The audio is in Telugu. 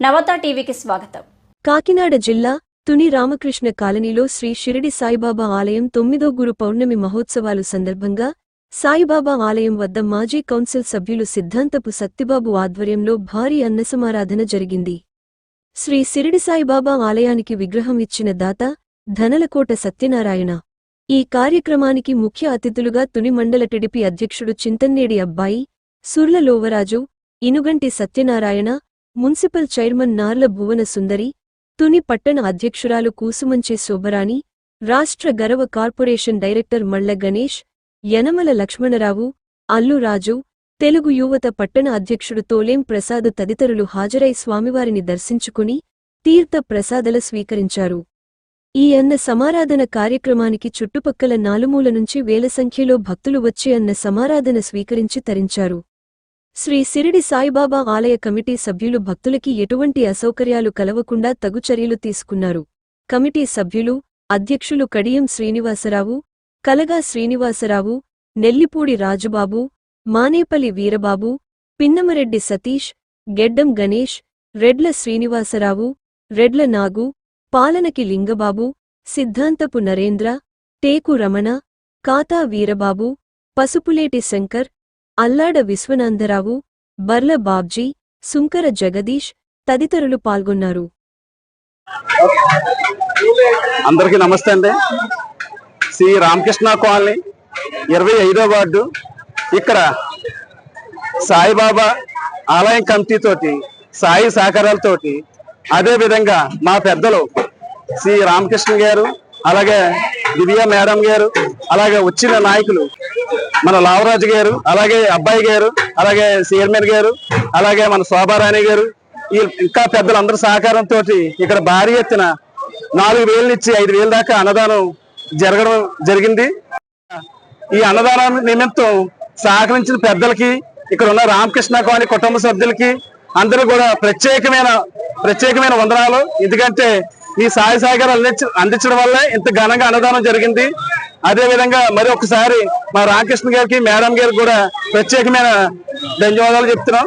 నవత టీవీకి స్వాగతం. కాకినాడ జిల్లా తుని రామకృష్ణ కాలనీలో శ్రీ షిరిడి సాయిబాబా ఆలయం తొమ్మిదో గురు పౌర్ణమి మహోత్సవాలు సందర్భంగా సాయిబాబా ఆలయం వద్ద మాజీ కౌన్సిల్ సభ్యులు సిద్ధాంతపు సత్తిబాబు ఆధ్వర్యంలో భారీ అన్నసమారాధన జరిగింది. శ్రీ సిరిడి సాయిబాబా ఆలయానికి విగ్రహం ఇచ్చిన దాత ధనలకోట సత్యనారాయణ. ఈ కార్యక్రమానికి ముఖ్య అతిథులుగా తుని మండల టిడిపి అధ్యక్షుడు చింతన్నేడి అబ్బాయి సుర్ల లోవరాజు ఇనుగంటి సత్యనారాయణ మున్సిపల్ చైర్మన్ నార్ల భువన సుందరి తుని పట్టణ అధ్యక్షురాలు కూసుమంచి శోభరాణి రాష్ట్ర గరవ కార్పొరేషన్ డైరెక్టర్ మళ్ళ గణేష్ యనమల లక్ష్మణరావు అల్లు రాజు తెలుగు యువత పట్టణ అధ్యక్షుడు తోలేం ప్రసాద్ తదితరులు హాజరై స్వామివారిని దర్శించుకుని తీర్థ ప్రసాదల స్వీకరించారు. ఈ అన్న సమారాధన కార్యక్రమానికి చుట్టుపక్కల నాలుమూల నుంచి వేల సంఖ్యలో భక్తులు వచ్చి అన్న సమారాధన స్వీకరించి తరించారు. శ్రీ సిరిడి సాయిబాబా ఆలయ కమిటీ సభ్యులు భక్తులకి ఎటువంటి అసౌకర్యాలు కలవకుండా తగు చర్యలు తీసుకున్నారు. కమిటీ సభ్యులు అధ్యక్షులు కడియం శ్రీనివాసరావు కలగా శ్రీనివాసరావు నెల్లిపూడి రాజుబాబు మానేపల్లి వీరబాబు పిన్నమరెడ్డి సతీష్ గెడ్డం గణేష్ రెడ్ల శ్రీనివాసరావు రెడ్ల నాగు పాలనకి లింగబాబు సిద్ధాంతపు నరేంద్ర టేకు రమణ కాతా వీరబాబు పసుపులేటి శంకర్ అల్లాడ విశ్వనందరావు బర్ల బాబ్జీ సుంకర జగదీష్ తదితరులు పాల్గొన్నారు. అందరికీ నమస్తే అండి. శ్రీ రామకృష్ణ కాలనీ ఇరవై ఐదో వార్డు ఇక్కడ సాయిబాబా ఆలయం కమిటీతోటి సాయి సహకారాలతోటి అదే విధంగా మా పెద్దలు శ్రీ రామకృష్ణ గారు అలాగే దివ్య మేడం గారు అలాగే వచ్చిన నాయకులు మన లావరాజు గారు అలాగే అబ్బాయి గారు అలాగే చైర్మన్ గారు అలాగే మన శోభారాణి గారు ఈ ఇంకా పెద్దలందరి సహకారంతో ఇక్కడ భారీ ఎత్తున నాలుగు వేలు నుంచి ఐదు వేల దాకా అన్నదానం జరగడం జరిగింది. ఈ అన్నదానం నిమిత్తం సహకరించిన పెద్దలకి ఇక్కడ ఉన్న రామకృష్ణ కాలనీ కుటుంబ సభ్యులకి అందరూ కూడా ప్రత్యేకమైన ప్రత్యేకమైన వందనాలు. ఎందుకంటే ఈ సాయి సాగర్ అందించడం వల్లే ఇంత ఘనంగా అన్నదానం జరిగింది. అదే విధంగా మరి ఒకసారి మా రామకృష్ణ గారికి మేడం గారికి కూడా ప్రత్యేకమైన ధన్యవాదాలు చెప్తున్నాం.